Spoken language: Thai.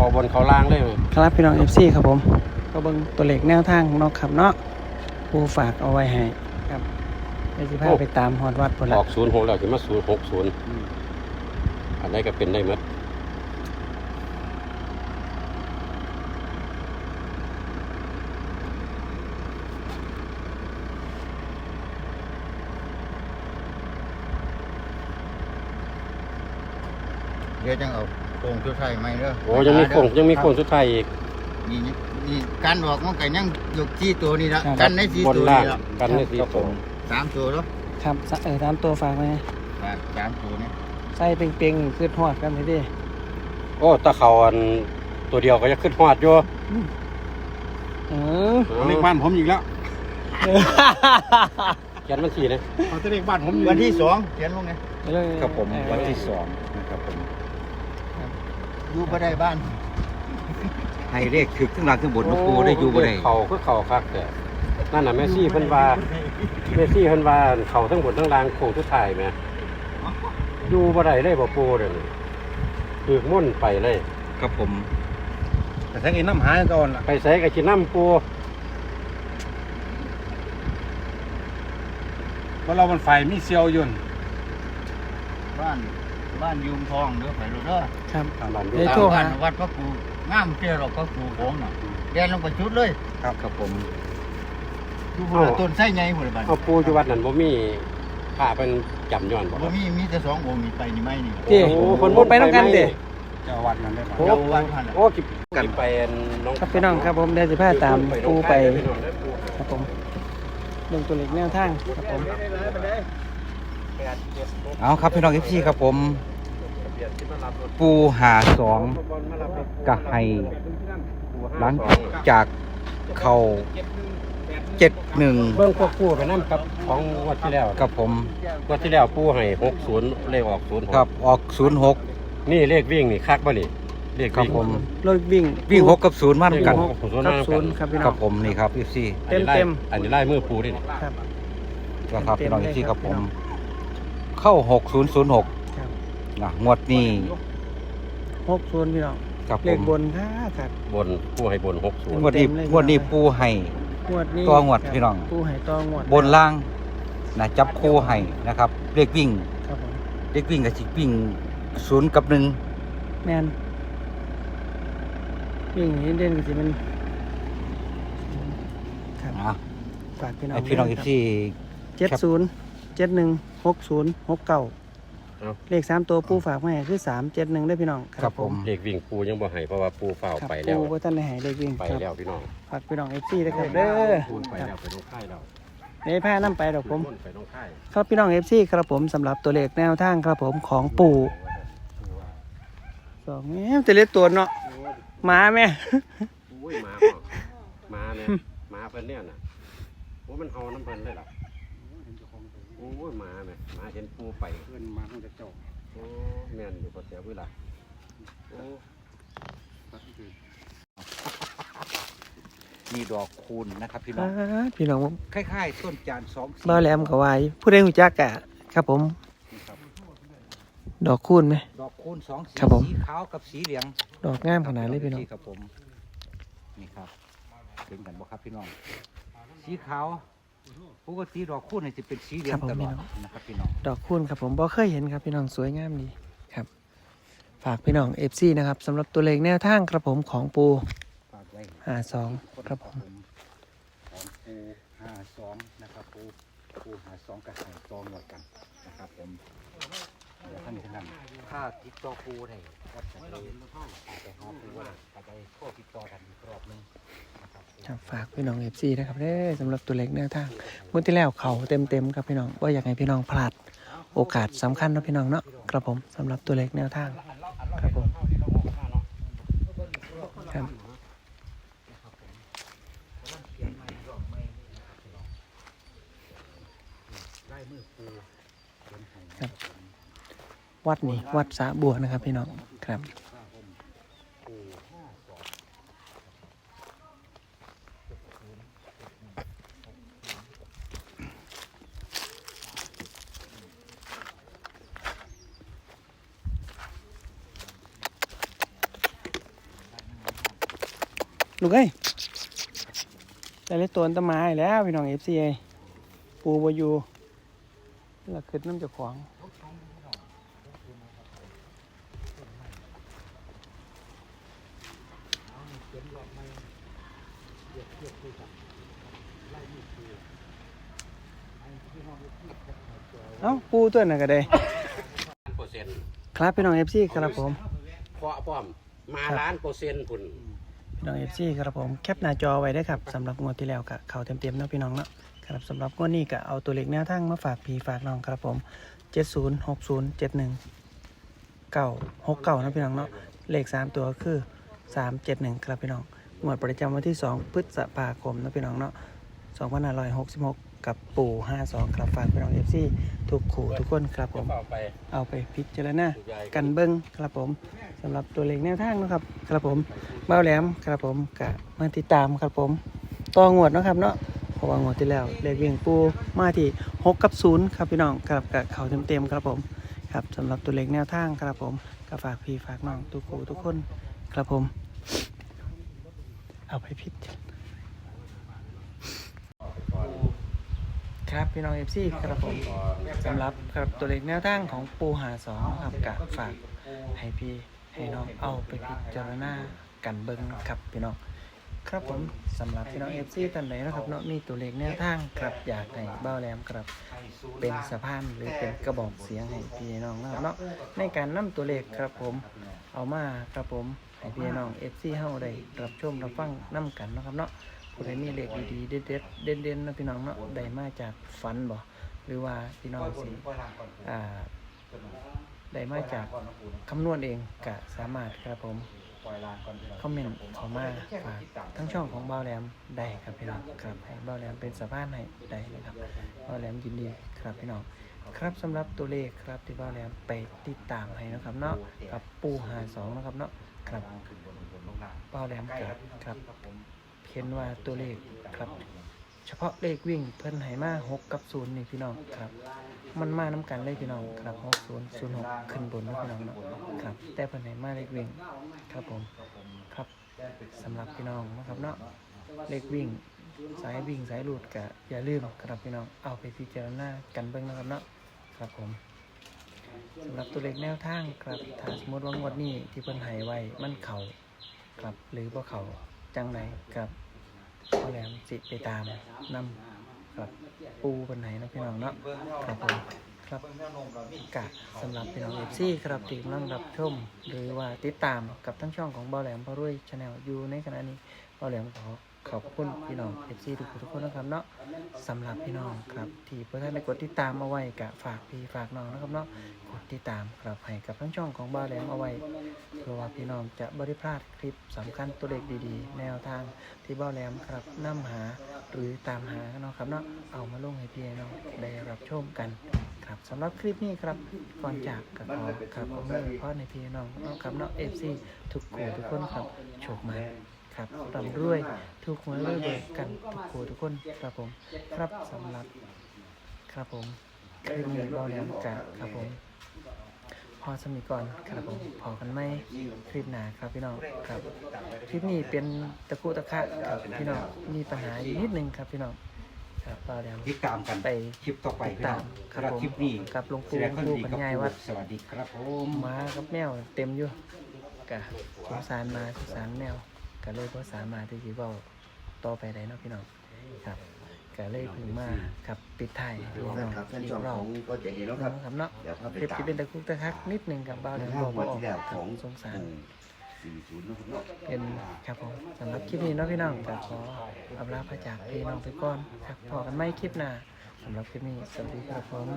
เขาบนเขาล่างเลยครับพี่น้อง FC ครับผม ก็เบิ่งตัวเลขแนวทางเนาะครับเนาะผู้ฝากเอาไว้ให้ครับไปสิพาไปตามฮอดวัดพุ่นอละอกศูนย์หกแล้วถึงมาศูนย์หกศูนย์อันใดก็เป็นได้หมดเดี๋ยวจังเอา โครงชุดไทยไหมเด้อโอ้ยังมีโค้งยังมีโค้งสุดท้ายอีกนี่นี่การออกมันก็ยังยกที่ตัวนี่ละกันในสีบนตัวล่างนี่ละกันในสี่ตัวสามตัวแล้วครับสะเออตามตัวฝากไว้สามตัวนี่ใส่เป่งๆคือฮอดกันไปดิโอ้ตะเขาอันตัวเดียวก็จะขึ้นหอดอยู่เออเลขบ้านผมอีกแล้วเขียนมันสีเลย เขาจะเลขบ้านผมวันที่สองเขียนลงไง ครับผมวันที่สองนะครับผม อยู่บ่ได้บ้านให้เลขถึกทั้งหลังทั้งบนหลวงปู่ได้อยู่บ่ได้เขาคือเขาคักแต่นั่นน่ะแม่ซี่เพิ่นว่าแม่ซี่เพิ่นว่าเขาทั้งบนทั้งล่างโค้งสุดท้ายแหม่อยู่บ่ได้เลยบ่ปูเด้อนี่ถือม่นไปเลยครับผม แต่ทั้งอินน้ำหายก่อนล่ะไปใส่กับกินน้ำปูเพราะเรามันไฟมีเซียวอยุ่นบ้าน บ้านยุงทองเด้อไปรู้เด้อครับ บ้านอยู่เอ้ยตามโทร หา บ้านวัดพระครูงามเจ้าหรอกพระครูโค้งน่ะแดนลงไปชุดเลยครับครับผมอยู่บนต้นไส้ใหญ่หมดเลยบ้านเอาปูอยู่วัดนั้นบ่มีพระเป็นจำย้อนบ่บ่มีมีแต่สององค์มีไปนี่ไม่นี่เจ้โอ้คนไปน้ำกันเด้ เจ้าวัดนั้นได้ไหมโอ้ เจ้าวัดพันน่ะ โอ้กิกันไปน้องครับพี่น้องครับผมเดี๋ยวสิพาตามปูไปพี่น้องได้ปูครับผมเบิ่งตัวเลขแนวทางครับผม เอาครับพี่น้องอีพี่ครับผม ปูหาสองกะให้หลังจากเขาเจ็ดหนึ่งเบิ่งควบคู่ไปนํครับของงวดที่แล้วกับผมงวดที่แล้วปูให้60เลขออก06ครับออกศูนย์หกนี่เลขวิ่งนี่คักบ่นี่เลขครับวิ่งผมรถวิ่งวิ่งหกกับศูนย์มาด้วยกันวิ่งหกกับศูนย์กับมาศูนย์ครับพี่น้กัอบงผมนี่ครับอีซี่เต็มเต็มอันนี้ไล่มือปูนี่นี่ครับนะครับเต็พี่มน้องเลยอีซี่คครัรับบผมพี่น้องเข้าหกศูนย์ศูนย์หก ครับนะงวดนี้หกศูนย์พี่น้องครับผเลขมบนค่ะครับ บนปูให้บน60งวดนี้เต็มเลย งวดนี้ปูให้ งวดนี้ตัวงวดครับพี่น้องปูให้ตัวงวดบนล่างนะจับคู่ให้นะครับเลขวิ่งครับผมเลขวิ่งกับสิวิ่งศูนย์กับหนึ่งแมนวิ่งหนี้เด่นก็สิมันครับนะฝากพี่น้องให้พี่น้องอีกที่ เจ็ดศูนย์เจ็ดหนึ่งหกศูนย์หกเก้า เอ้าเลขสามตัวปูฝากมาให้คือสามเจ็ดหนึ่งได้อพี่น้องครับผมเลขวิ่งปูยังบ่ให้เพราะว่าปูเฝ้าครับไปแล้วปูว่าท่านได้ให้เลขวิ่งไปครับแล้วพี่น้องฝากพี่น้องเอฟซีนะครับเด้อปูไปคแล้รัวบไปน้องค่ายแล้วในแพ้น้ำไปดอกผมไปน้องค่าย ครับพี่น้องเอฟซีครับผมสำหรับตัวเลขแนวทางครับผมของปู่สองแม่จะเล็กตัวเนาะหมาแม่โอ้ยหมาพ่อหมาเนี่ยหมาเพิ่นเนี่ยน่ะโอ้มันเฮาน้ำเพิ่นเลยล่ะ โอ้ยหมาแม่หมาเห็นปูไปเพื่อนมาของเจ้าโอ้แม่นอยู่พอเสียเวลาโอ้มีดอกคูณนะครับพี่น้อ่าองพี่น้องคล้ายๆต้นจานสองสีบ้าแหลมกับวายผู้ใดหูจักกะครับผม นะครับดอกคูณไหม ดอกคูณสองสีครับผม สีขาวกับสีเหลืองดอกงามขนาดเลยพี่น้องครับผมนี่ครับเป็นกันบ่ครับพี่น้อง สีขาว ปกติดอกคูณเนี่ยจะเป็นสีเหลืองตลอดนะครับพี่น้องดอกคูณครับผมบ่เคยเห็นครับพี่น้องสวยงามดีครับ ฝากพี่น้องเอฟซีนะครับสำหรับตัวเลขแนวทางครับผมของปูฝากไว้หาสองครับผมของปูห้าสองนะครับปูปูห้าสองกับไห่ตองหมดกันนะครับผมเดี๋ยวท่านนี้ท่านนั้นถ้าติดต่อปูได้วัดจะไปอาจจะหาปูว่าอาจจะโทรติดต่อกันอีกรอบหนึงนะครับครับ ฝากพี่น้องเอฟซีนะครับเด้สำหรับตัวเลขแนวทางเมื่อที่แล้วเขาเต็มเต็มๆครับพี่น้องว่าอยากให้พี่น้องพลาดโอกาสสำคัญนะพี่น้องเนาะครับผมสำหรับตัวเลขแนวทาง ครับผมครับครับ วัดนี้วัดสาบัวนะครับพี่น้องครับ ลูกเอ้ยแต่เล็ตัวอันตะไม้แล้วพี่น้องเอฟซีไอปูบอยู่แล้วขึ้นน้ำเจะขวางเอ้าปูตัวไหนนก็ได้เปอร์เซ็นต์ครับพี่น้องเอฟซีครับผมเพราะพร้อมมาล้านเปอร์เซ็นต์พุ่น พี่น้องเอฟซีครับผมแคปหน้าจอไว้ได้ครับสำหรับงวดที่แล้วกะเข่าเต็มๆเนาะพี่น้องเนาะครับสำหรับงวดนี้ก็เอาตัวเลขแนวทางมาฝากพี่ฝากน้องครับผมเจ็ดศูนย์หกศูนย์เจ็ดหนึ่งเก้าหกเก้านะพี่น้องเนาะเลขสามตัวคือสามเจ็ดหนึ่งครับพี่น้องงวดประจำวันที่สองพฤษภาคมนะพี่น้องเนาะสองพันห้าร้อยหกสิบหก กับปู่ห้าสองครับฝากพี่น้องเอฟซีทุกขู่ทุกคนครับผมเอาไปเอาไปพิจารณากันเบิ้งครับผมสำหรับตัวเลขแนวทางเนาะครับครับผมเบ้าแหลมครับผมกะมาติดตามครับผมต่องวดเนาะครับเนาะเพราะว่างวดที่แล้วเลขเวียงปูมาที่6กับ0ครับพี่น้องครับกับเขาเต็มๆครับผมครับสำหรับตัวเลขแนวทางครับผมก็ฝากพี่ฝากน้องทุกคู่ทุกคนครับผม เอาไปพิจารณา ครับ พี่น้องเอฟซีครับผมสำหรับครับตัวเลขแนวทางของปูหาสองครับกะฝากให้พี่ให้น้องเอาไปพิจารณากันเบิ้งครับพี่น้องครับผมสำหรับพี่น้องเอฟซีท่านไหนนะครับเนาะมีตัวเลขแนวทางครับอยากให้เบ้าแหลมครับ เป็นสะพานหรือเป็นกระบอกเสียงให้พี่น้องนะครับเนาะในการนํตัวเลขครับผมเอามาครับผมให้พี่น้องเอฟซีเฮาได้รับชมรับฟังนํกันนะครับเนาะ ผู้ใดมีเลขดีๆเด็ดๆเด่นๆนะพี่น้องเนาะได้มาจากฝันบ่หรือว่าพี่น้องสิอ่าได้มาจากคำนวณเองก็สามารถครับผมคอมเมนต์เข้ามาฝากทั้งช่องของเบ้าแหลมได้ครับพี่น้องครับให้เบ้าแหลมเป็นสะพานให้ได้นะครับเบ้าแหลมยินดีครับพี่น้องครับสำหรับตัวเลขครับที่เบ้าแหลมไปติดตามให้นะครับเนาะกับปูหาสองนะครับเนาะครับเบ้าแหลมครับครับ เห็นว่าตัวเลขครับ เฉพาะเลขวิ่งเพิ่นให้มาหกกับศูนย์นี่พี่น้องครับ มันมาน้กันเลยพี่น้องครับหกศูนย์ศูนย์หกขึ้นบนนะพี่น้องเนาะครับ แต่เพิ่นให้มาเลขวิ่งครับผมครับสำหรับพี่น้องนะครับเนาะเลขวิ่งสายวิ่งสายหลุดกะอย่าลืมครับพี่น้องเอาไปพิจารณากันเบิ่งนะครับเนาะครับผมสำหรับตัวเลขแนวทางครับถ้าสมมติว่างวดนี้ที่เพิ่นให้ไว้มันเข่าครับหรือบ่าเข่าจังไหนครับ พ่อแหลมสิไปตามนำกับปูบนไหนนะพี่น้องเนาะครับผมครับกะสำหรับพี่น้องเอฟซีครับที่กำลังรับชม หรือว่าติดตามกับทั้งช่องของบาแหลมพรุ่ยชาแนลอยู่ในขณะนี้บาแหลมขอ ขอบคุณพี่น้องเอฟซีทุกทุกคนนะครับเนาะสำหรับพี่น้องครับ ที่เพื่อนได้กดติดตามเอาไว้กะฝากพี่ฝากน้องนะครับเนาะกดติดตามครับให้กับทั้งช่องของเบาแหลมเอาไว้เพื่อว่าพี่น้องจะบริพลาดคลิปสำคัญตัวเลขดีๆ แนวทางที่บ้าแหลมครับนํหาหรือตามหาเนาะครับเนาะเอามาลงให้พี่น้องได้รับชมกันครับสำหรับคลิปนี้ครับก่อนจากก็ขอครับเอาไว้พรในพี่น้องเนาะครับเนาะเอฟซีทุกคู่ทุกคนครับโชคมา ครับร่ำรวยทุกคนรวยเบิกกันทุกคู่ทุกคนครับผมครับสำหรับครับผมคลิปนี้เบ้าแหลมกะครับผม พอสมิก่อนครับผมพอกันไหมคลิปหนาครับพี่น้องครับคลิปนี้เป็นตะกุตะคะครับพี่น้องมีปัญหาอยู่นิดนึงครับพี่น้องครับเราเดี๋ยวติดตามกันไปคลิปต่อไปติดพี่ตาน้อมงครับสำหรับผมคลิปนี้กับหลวงแสปู่ดงความปู่ดีปัญกับญายปู่วัดสวัสดีครับผมหมากับแมวเต็มอยู่กะสงสารหมาสงสารแมว ก็เลยเพราะสามารถที่จะเว้าต่อไปได้เนาะพี่น้องครับก็เลยเพึ่งมาครับปิดท้ายพี่น้องครับท่านอีจอกมรขออบงโปรเจกต์นี้แล้วครับครับเนาะเดี๋ยวพาไปคลิปตามที่เป็นตะคุกตะคักนิดหนึงกับบ้าวในเดี๋ยวห้าบอกงบ่วันออกที่แล้วคขรับองสงสารสี่ศูนย์นะครับเนาะเป็นครับผมสำหรับคลิปนี้เนาะพี่น้องก็ขออำลาพระจากพี่น้องไปก่อนครับพอกันไม่คลิปหน้าสำหรับคลิปนี้สวัสดีครับผม